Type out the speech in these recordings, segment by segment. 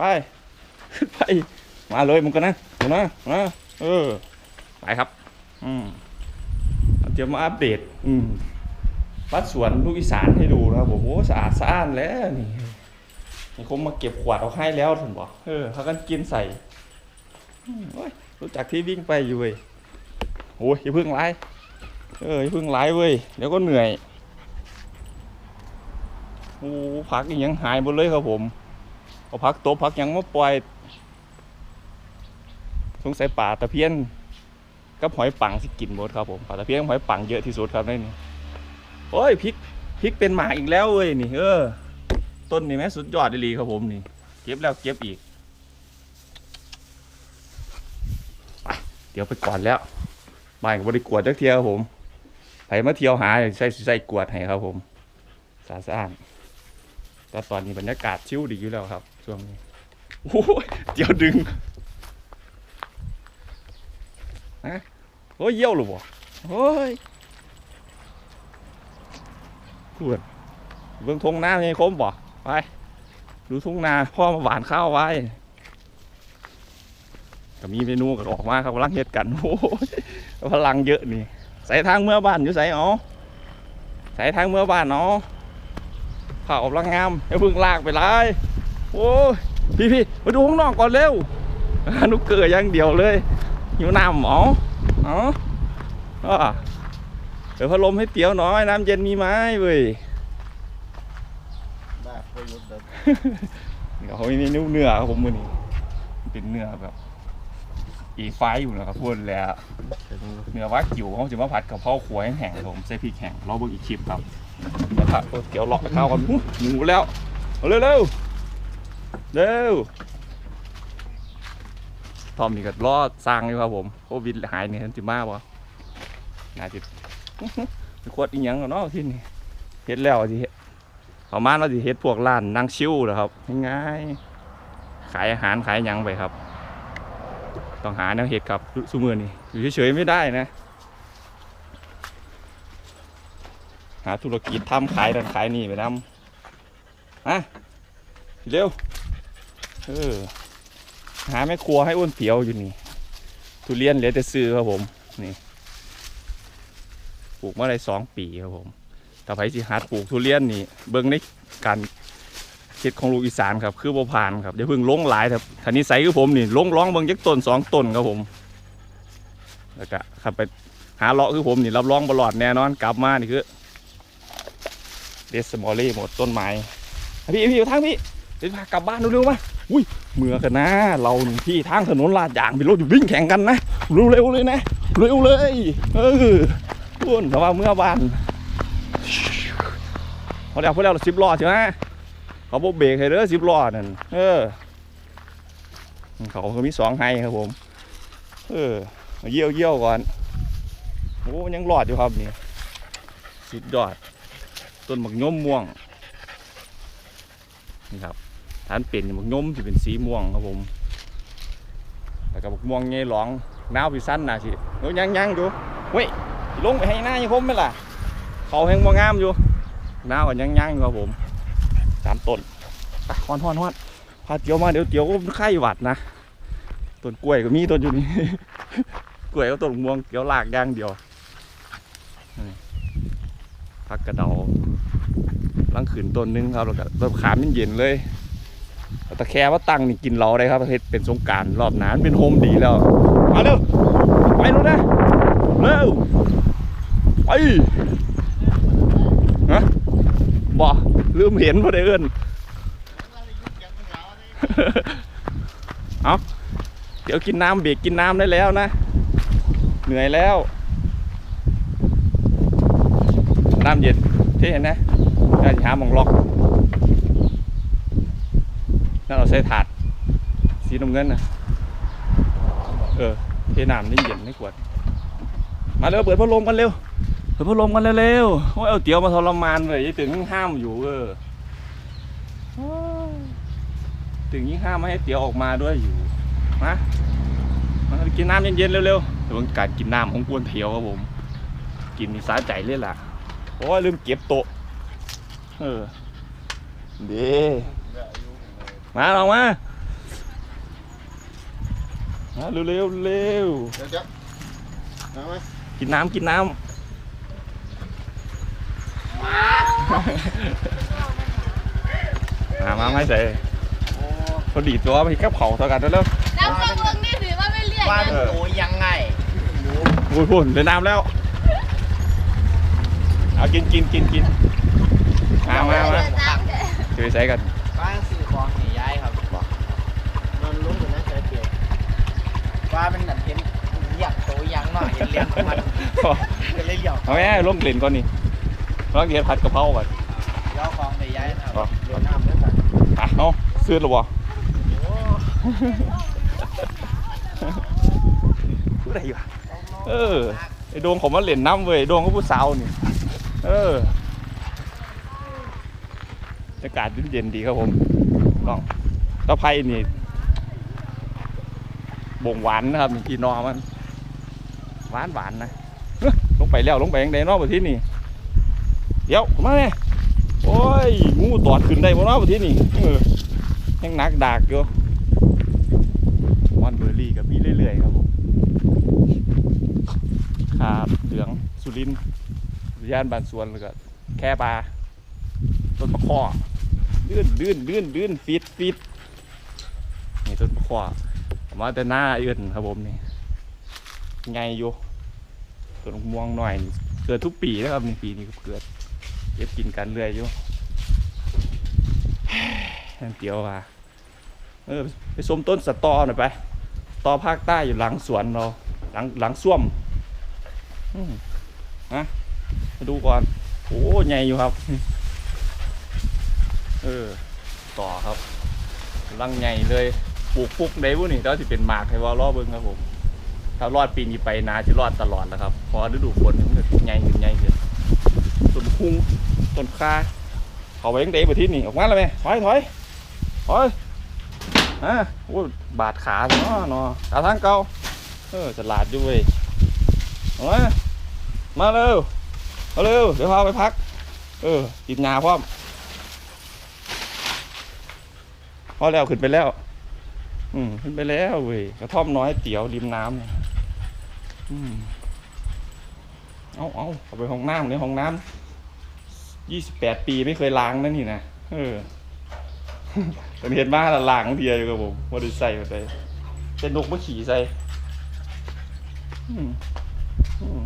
ไปขึ้นไป มาเลยมึงกันนะมึงนะนะเออไปครับ อืมเดี๋ยวมาอัปเดต อืมวัดสวนลูกอีสานให้ดูนะครับผมโอ้สะอาดสะอ้านแล้วนี่นี่คงมาเก็บขวดเอาให้แล้วถึงบอกเออเขากันกินใส่อืมโอ้ยรู้จักที่วิ่งไปอยู่เว้ยโอ้ยอย่าเพิ่งไล่เอออย่าเพิ่งไล่เว้ยเดี๋ยวก็เหนื่อยโอ้พักอีหยังหายหมดเลยครับผม เอาพักโตะพักยังมาปล่อย สงสัยป่าตะเพียนกับหอยปังสิกินหมดครับผมป่าตะเพียนหอยปังเยอะที่สุดครับนี่โอ้ยพริกพริกเป็นหมากอีกแล้วเว้ยนี่เออ ต้นนี่แม่สุดยอดเลยครับผมนี่เก็บแล้วเก็บอีกเดี๋ยวไปก่อนแล้วบ้านกับริกวดจักเที่ยวครับผมไปมาเที่ยวหาใส่ใส่กวดให้ครับผมสะอาดสะอาน แต่ตอนนี้บรรยากาศชิวดีอยู่แล้วครับ ช่วงนี้โอ้ยเดี๋ยวดึงโอ้ยเยี่ยวหรือบ่โอ้ยกวนเบื้องทงนาไงคมบ่ไปดูทุ่งนาพ่อมาหวานข้าวไว้ก็มีเมนูก็ออกมาครับกำลังเฮ็ดกันโอ้ยพลังเยอะนี่ ใส่ทางเมื่อบ้านอยู่ใส่อ๋อใส่ทางเมื่อบ้านเนาะ ข้าวกำลังงามอย่าเพิ่งลากไปเลยโอ้ยพี่พี่มาดูข้างนอกก่อนเร็วนุกเกลืออย่างเดียวเลยหิวน้ำหมออ๋ออ่าเดี๋ยวพัดลมให้เตี๋ยวหน่อยน้ำเย็นมีไหมเว้ยได้พอยุดเดินเดี๋ยวเขามีนิ้วเนื้อครับผมมือนี้เป็นเนื้อแบบอีไฟอยู่นะครับพูดแล้วเนื้อวากิวเขาจะมาผัดกับข้าวขวยแห้งๆผมใส่พริกแห้งรอเบิ่งอีกคลิปครับ แล้วผัดเตี๋ยวหลอกไปข้าวกันหูหมูแล้วเอาเร็วเร็วเร็วทอมนี่ก็รอสร้างอยู่ครับผมโควิดหายเนี่ยจิมาบ่น่าจะไปขวดอีหยังกันเนาะที่นี่เฮ็ดแล้วสิเฮ็ดประมาณว่าสิเฮ็ดพวกร้านนั่งชิวเหรอครับง่ายๆขายอาหารขายหยังไปครับ ต้องหาแนวเห็ดครับสุมือนี่อยู่เฉยๆไม่ได้นะ หาธุรกิจทำขายดันขายนี่ไปทำฮะเร็วเออหาแม่ครัวให้อ้วนเปียวอยู่นี่ทุเรียนเหลือแต่ซื้อครับผมนี่ปลูกมาได้สองปีครับผมถ้าไปสิหัดปลูกทุเรียนนี่เบิ่งในการคิดของลูกอีสานครับคือบ่ผ่านครับอย่าเพิ่งลงหลายครับทันนี้ใส่คือผมนี่ลงร้องเบิ่งยักต้นสองต้นครับผมแล้วก็ขับไปหาเลาะคือผมนี่รับรองบลอดแน่นอนกลับมานี่คือ เดสมอลลี่หมดต้นไม้พี่พี่อยู่ทางพี่เดี๋ยวพากลับบ้านเร็วๆมาอุ้ยเมื่อกันนะ เราหนึ่งที่ทางถนนลาดยางมีรถอยู่วิ่งแข่งกันนะเร็วๆเลยนะเร็วเลยเออพุ่นแต่ว่าเมื่อบ้านเขาเรียกพวกเราสิบล้อใช่ไหมเขาบอกเบรกให้เด้อสิบล้อนั่นเออเขาก็มีสองไฮครับผม เออเอาเยี่ยวเยี่ยวก่อนโอ้ยังรอดอยู่ครับนี่สุดยอด ต้นหมักย่มม่วงนี่ครับฐานเป็นหมักย่มที่เป็นสีม่วงครับผมแล้วก็หมักม่วงไงหลองน้าวพี่สั้นนะสิโอ้ยังยังอยู่เว้ยลงไปให้หน้ายังคมไหมล่ะ เขาแห้งบ่งามอยู่น้าวก็ยังยังอยู่ครับผมสามต้นไปฮอนฮอนฮอนพาเตียวมาเดี๋ยวเตียวก็ไข้หวัดนะต้นกล้วยก็มีต้นอยู่นี่กล้วยก็ต้นม่วงเกี่ยวลากย่างเดียว พักกระเดาลังขืนต้นหนึงครับแล้วก็ต้นขามเย็นๆเลยเตะแคร่ว่าตั้งนี่กินเราได้ครับประเทศเป็นสงการรอบนานเป็นโฮมดีแล้วมาเร็วไปรู้นะเร็วไปฮะบ่ลืมเห็นพอด้เอิ้นเอาเดี๋ยวกินน้ำเบรกกินน้ำได้แล้วนะ เหนื่อยแล้ว น้ำเย็นที่เห็นนะน่าจะหาหมองล็อกนั่นเราใช้ถาด สีน้ำเงินนะเออเทน้ำนี่เย็นไม่กวด มาเร็วเปิดพัดลมกันเร็วเปิดพัดลมกันเร็วๆโอ้ยเอาเตี๋ยวมาทรมานเลยยังถึงห้ามอยู่เออถึงยิ่งห้ามไม่ให้เตี๋ยวออกมาด้วยอยู่มามากินน้ำเย็นๆเร็วๆเดี๋ยวมันการกินน้ำของกวนเพียวครับผม กินมีสาใจเลยล่ะ โอ้ยลืมเก็บโต๊ะเออเด้มาลองมามาเร็วเร็วเร็วเดี๋ยวเดี๋ยวเอาไหมกินน้ำกินน้ำมามาไม่ใส่โอ้พอดีตัวไปกับเขาเท่ากันแล้วแล้วก็เบิ่งนี่ถือว่าไม่เรียกว่านะเป็นตัวยังไงหนูโอ้ยพุ่นเลยน้ำแล้ว เอากินกินกินกินมามามาตามเถอะจะไปใส่กันบ้านสื่อของหนีย้ายครับมันลุ้งอยู่นะใจเปลี่ยนว่าเป็นแบบเห็นเหยียบตัวยังหน่อยเห็นเลี้ยงของมันก็เลยเหยียบเอาแม่ลงกลิ่นก่อนนี่ลองเดี๋ยวผัดกะเพราก่อนเจ้าของหนีย้ายนะคอ๋อรับเดี๋ยวน้ำด้วยกันอะเอาซื้อหรือบ่โอ้พูดอะไรอยู่อะเออไอ้โดงเขามาเล่นน้ำเว้ยโดงเขาผู้สาวนี่ เอออากาศเย็นดีครับผมลองตะไคร้นี่บ่งหวานนะครับนี่พี่น้อมันหวานหวานนะลงไปแล้วลงไปยังไงนอกประเทศนี่เดี๋ยวมาไงโอ้ยงูตอดขึ้นได้บนนอกประเทศนี่ยังหนักดากอยู่มอนเบอร์รี่กับพี่เรื่อยๆครับผมขาบเหลืองสุรินทร์ ย่านบานสวนแล้วก็แค่ปลาต้นมะข้อลื่นลื่นลื่นลื่นฟิตฟิตนี่ต้นมะข้อมาแต่หน้าเอื่นครับผมนี่ไงอยู่ต้นม่วงหน่อยเกิดทุกปีนะครับนี่ปีนี้ก็เกิดเก็บกินกันเรื่อยอยู่นั่นเตียวว่าเออไปชมต้นสตอหน่อยไปตอภาคใต้อยู่หลังสวนเราหลังหลังส้วมอืมฮะ มาดูก่อน โอ้ใหญ่อยู่ครับ เออ ต่อครับลังใหญ่เลยปลูกปุ๊กได้บุนี่แล้วสิเป็นหมากให้ว่ารอเบิ่งครับผม ถ้ารอดปีนี้ไปนาจะรอดตลอดแล้วครับเพอฤดูฝนมันจะใหญ่ขึ้นใหญ่ขึ้นต้นคุ้งต้นคาเขาไปยังเดะไปที่นี่ออกมาแล้วไหมถอยถอยถอยอะโอ้บาดขาเนาะเนาะขาทางเก่าเออจะลาดอยู่เว้ยเอามามาเร็ว มาเร็วเดี๋ยวพาไปพัก เออกินยาพร้อมพอแล้วขึ้นไปแล้ว อืมขึ้นไปแล้วเว้ยกระท่อมน้อยเตี๋ยวริมน้ำเนี่ยอืมเอาเอาเอาไปห้องน้ำในห้องน้ำยี่สิบแปดปีไม่เคยล้างนั่นนี่นะเออตอนเห็นมาละล้างเทียวอยู่กับผมว่าด้ใส่มาใส่เป็นนกมาขี่ใส่อืมอืม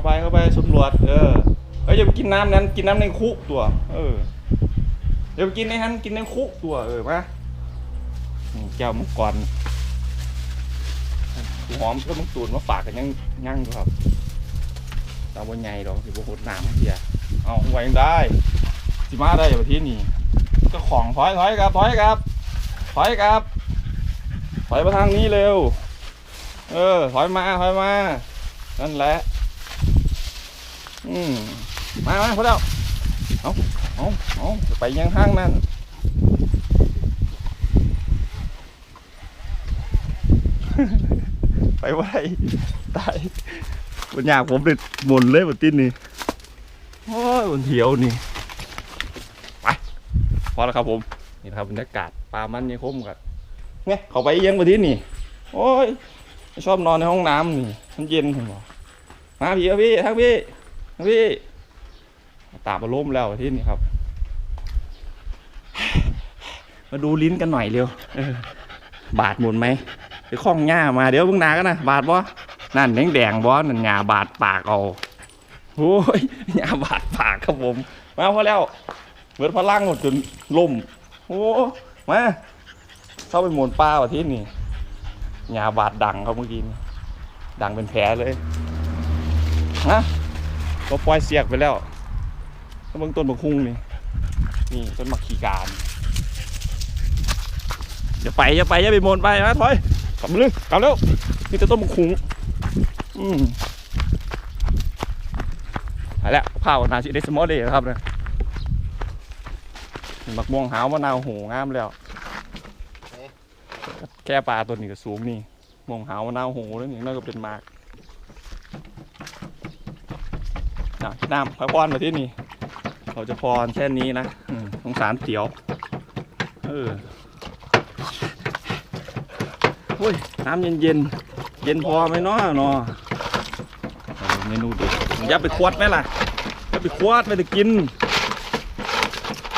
าไปเข้าไปสำรวจ เออเอ้ยอย่าไปกินน้ำนั้น กินน้ำในคุกตัว เออเดี๋ยวไปกินในนั้นกินในคุกตัว เออมานี่แก้วมังกรหอมก็มังตูนมาฝากกันยังยังครับตาบนใหญ่ดอกสิบหดน้ำเทียเอาไว้ยังได้สิมาได้แบบที่นี่เก็ของถอยถอยครับถอยครับถอยครับถอยมาทางนี้เร็ว เออถอยมาถอยมานั่นแหละ อืมมามาพอแล้วเอาเอาจะไปยังห้างนั่นไปไว้ตายบนยากผมเลยหมุนเลยบนติ้นนี่โอ้ยบนเถียวนี่ไปพอแล้วครับผม นี่ครับบรรยากาศปลามันยังคมกันไงเขาไปยังบนที่นี่ โอ้ยชอบนอนในห้องน้ำนี่มันเย็นเห็นบ่มาพี่ครับพี่ทักพี่ พี่ตาบล่มแล้วที่นี่ครับ มาดูลิ้นกันหน่อยเร็วบาดหมุนไหมไปคล้องหญ้ามาเดี๋ยวเพิ่งนากันนะบาดบ่นั่นแดงแดงบ่นั่นหญ้าบาดปากเอาโอ้ยหญ้าบาดปากครับผม มาพอแล้วเบิดพลังหมดจนล่มโอ้มาเข้าไปหมุนปลาวะที่นี่หญ้าบาดดังครับเมื่อกี้นี่ดังเป็นแผลเลยฮะ ก็ปล่อยเสียกไปแล้วก็เบิ่งต้นมะคุงนี่นี่ต้นมะขี่การอย่าไปอย่าไปอย่าไปโมนไปนะถอยกลับมาเลยกลับแล้วนี่จะต้นมะคุงอืมไปแล้วข้าวนาชิเดสมอลเลยครับเนี่ยมักม่วงหาวมะนาวโหงามแล้ว แค่ปลาตัวนี้ก็สูงนี่ม่วงหาวมะนาวโหแล้วนี่น่าก็เป็นมาก น่ะน้ำพระพรมาที่นี่เราจะพรแค่นนี้นะสงสารเตี๋ยว เออโอ้ย น้ำเย็นเย็นเย็นพอไหมเนาะเนาะเมนูเด็ดอย่าไปควดไหมล่ะอย่าไปควดไม่ได้กิน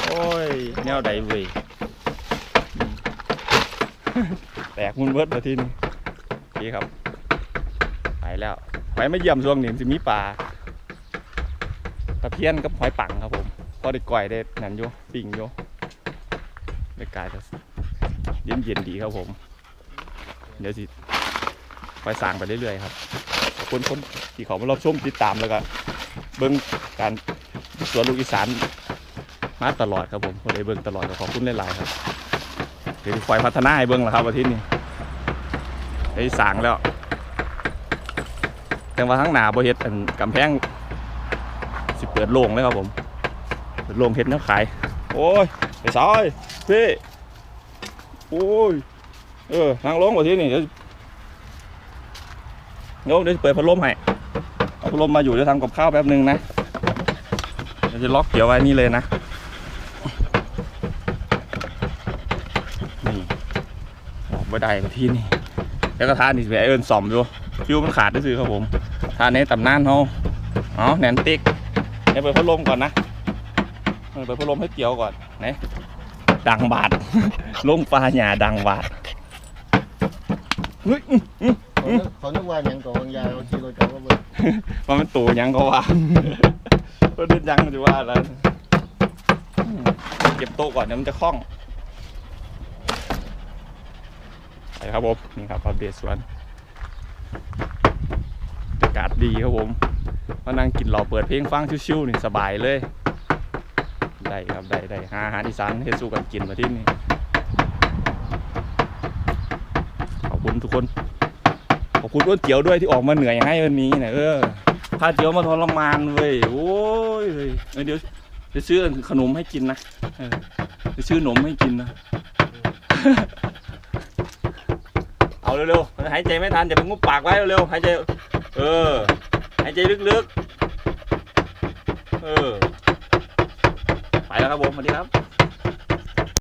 โอ้ย แนวใดเว้ยแตกมุนเบิดมาที่นี้โอเครับ ไปแล้ว ไปไม่เยี่ยมช่วงนี้มันสิมีปลา เพียนกับหอยปังครับผมพอได้ก่อยได้นั่นอยู่ปิ่งอยู่บรรยากาศจะเย็นเย็นๆดีครับผม เดี๋ยวสิคอยสร้างไปเรื่อยๆครับขอบคุณคนที่เขามารับชมติดตามแล้วก็เบิ้งการสวนลูกอีสานมาตลอดครับผมคนได้เบิ้งตลอดก็ขอบคุณหลายๆครับเดี๋ยวคอยพัฒนาให้เบิ้งแล้วครับอาทิตย์นี้ได้สร้างแล้วแต่ว่าทั้งหนาบ่เฮ็ดอันกำแพง ปิดโล่งเลยครับผมเปิดโล่งเฮ็ดแนวขาย โอ้ยไอ้สายพี่โอ้ยเออนั่งลงกว่าที่นี่เดี๋ยวเดี๋ยวเปิดพัดลมให้เอาพัดลมมาอยู่เดี๋ยวทำกับข้าวแป๊บนึงนะเดี๋ยวจะล็อกเกี่ยวไว้นี่เลยนะนี่ออกไม่ได้มาที่นี่แล้วก็ทานนี่ไปเอิญซ่อมอยู่ฟิวมันขาดด้วยสิครับผมทานในตำนานเขาอ๋อแหนนติ๊ก เดี๋ยวเปิดพัดลมก่อนนะเออเปิดพัดลมให้เกี่ยวก่อนไหนดังบาดลงปลาหยาดังบาดเฮ้ยอื้ออื้อเขานึกเขานึกว่าหยังก่อนยายเอาชีรถกลับมาเบิ่งมันเป็นตูหยังก็ว่าก็เดินยังมันจะว่าแล้วอืมเก็บโต๊ะก่อนเดี๋ยวมันจะคล่องไปครับผมนี่ครับอัปเดตสวนบรรยากาศดีครับผม มานั่งกินเหล้าเปิดเพลงฟังชิวๆนี่สบายเลย ได้ครับได้ได้หาอาหารอีสานให้สู้กันกินมาที่นี่ขอบคุณทุกคน ขอบคุณอ้วนเจียวด้วยที่ออกมาเหนื่อยให้วันนี้นะเออพาเจียวมาทรมานเว้ยโอ้ยเฮ้ยเดี๋ยวจะซื้อขนมให้กินนะจะซื้อขนมให้กินนะเอาเร็วๆหายใจไม่ทันอย่าไปงุบปากไว้เร็วๆหายใจเออ หายใจลึกๆ เออ ไปแล้วครับผมสวัสดีครับ